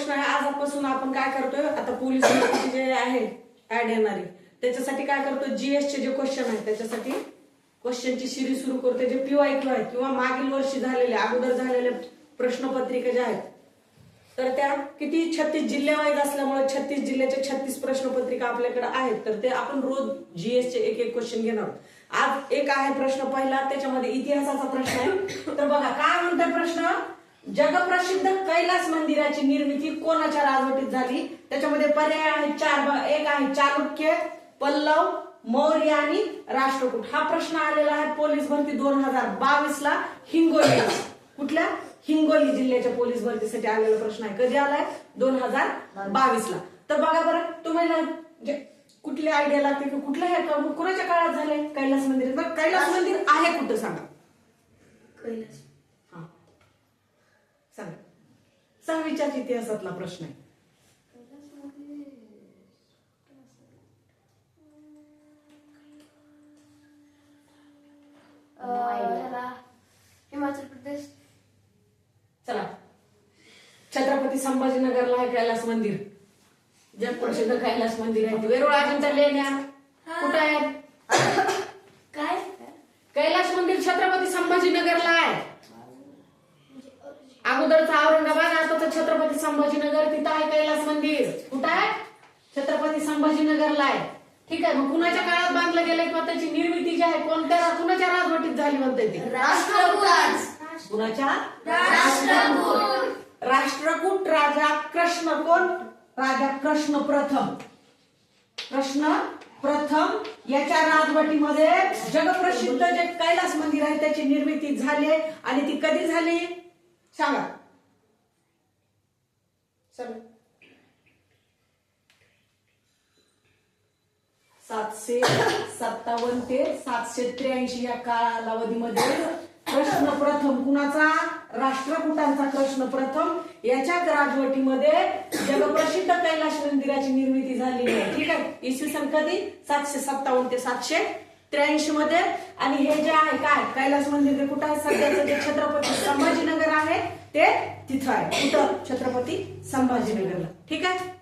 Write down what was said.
प्रश्न आहे आजपासून आपण काय करतोय? आता पोलीस भरतीचे जे आहे ऍड येणारे त्याच्यासाठी काय करतो जीएसचे जे क्वेश्चन आहेत त्याच्यासाठी क्वेश्चनची सिरीज सुरू करतोय. जे पीवाय क्यू आहेत किंवा मागील वर्षी झालेले अगोदर झालेले प्रश्नपत्रिका ज्या आहेत तर त्या किती छत्तीस जिल्ह्यावाईज असल्यामुळे छत्तीस जिल्ह्याच्या छत्तीस प्रश्नपत्रिका आपल्याकडे आहेत तर ते आपण रोज जीएसचे एक एक क्वेश्चन घेणार आज एक आहे प्रश्न पहिला त्याच्यामध्ये इतिहासाचा प्रश्न आहे. तर बघा काय म्हणतोय प्रश्न? जगप्रसिद्ध कैलास मंदिराची निर्मिती कोणाच्या राजवटीत झाली? त्याच्यामध्ये पर्याय आहे चार एक आहे चालुक्य पल्लव मौर्य आणि राष्ट्रकूट. हा प्रश्न आलेला आहे पोलीस भरती दोन हजार बावीस ला हिंगोली. कुठल्या? हिंगोली जिल्ह्याच्या पोलीस भरतीसाठी आलेला प्रश्न आहे. कधी आलाय? दोन हजार बावीस ला तर बघा बरं तुम्हाला जे आयडिया लागते की कुठल्या ह्या का- कुणाच्या काळात झाले कैलास मंदिर. कैलास मंदिर आहे कुठं सांगा? कैलास हा सांगा सहावीच्याच इतिहासातला प्रश्न? आहे हिमाचल प्रदेश. चला. छत्रपती संभाजीनगरला आहे कैलास मंदिर. जगप्रसिद्ध कैलास मंदिर आहे. वेरूळ अजिंठा लेण्या. कुठं आहे काय कैलास मंदिर छत्रपती संभाजीनगरला आहे अगोदरचा औरंगाबाद आताचं छत्रपती संभाजीनगर तिथं आहे कैलास मंदिर. कुठं आहे? छत्रपती संभाजीनगरला आहे. ठीक आहे मग कुणाच्या काळात बांधलं गेलं किंवा त्याची निर्मिती जी आहे कोणत्या कुणाच्या राजवटीत झाली म्हणते ते? राष्ट्रकूट. कुणाच्या? राष्ट्रकूट. राष्ट्रकूट राजा कृष्ण कोण? राजा कृष्ण प्रथम. कृष्ण प्रथम याच्या राजवटीमध्ये जगप्रसिद्ध जे कैलास मंदिर आहे त्याची निर्मिती झाली आणि ती कधी झाली? सांगा. चला. सातशे सत्तावन्न ते सातशे त्र्याऐंशी या कालावधीमध्ये प्रश्न प्रथम कुणाचा? राष्ट्रकुटांचा कृष्ण प्रथम. याच्या राजवटीमध्ये जगप्रसिद्ध कैलाश मंदिराची निर्मिती झाली आहे. ठीक आहे? इसवी सन कधी? सातशे सत्तावन्न ते सातशे त्र्याऐंशी मध्ये. आणि हे जे आहे काय? कैलास मंदिर कुठं आहे? सध्याचं जे छत्रपती संभाजीनगर आहे ते तिथं आहे. कुठं? छत्रपती संभाजीनगरला. ठीक आहे?